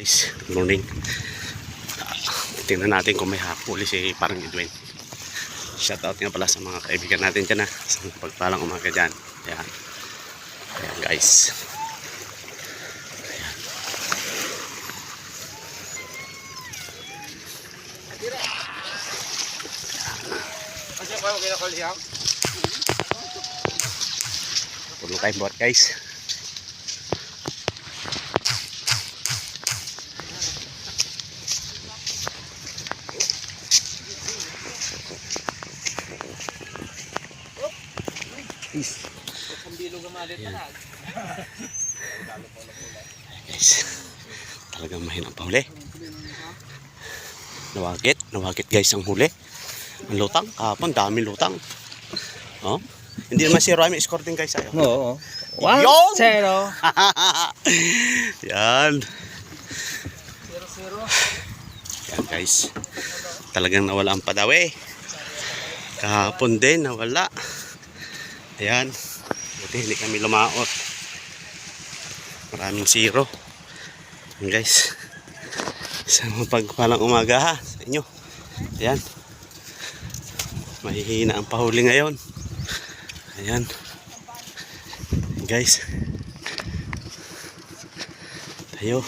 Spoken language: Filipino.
Guys, good morning. Ah, tingnan natin kung may hapuli si parang Edwin. Shoutout nga pala sa mga kaibigan natin dyan ha. Sa pagpalang umaga dyan. Ayan. Ayan guys. Siya? Puno tayong buhat guys. Peace. Guys, talagang mahinang pahuli. Nawagit, nawagit guys ang huli. Ang lutang, kahapon dami lutang. Oh, hindi naman si Rami escorting guys ayo. Oo. One, Yung! zero. Yan. Zero, zero. Yan guys. Talagang nawala ang padawi. Kahapon din nawala. Ayan. Buti hindi kami lumaot. Maraming zero. Yan guys. Isang pagpalang umaga ha sa inyo. Ayan. Mahihina ang pahuli ngayon. Ayan. Guys. Tayo.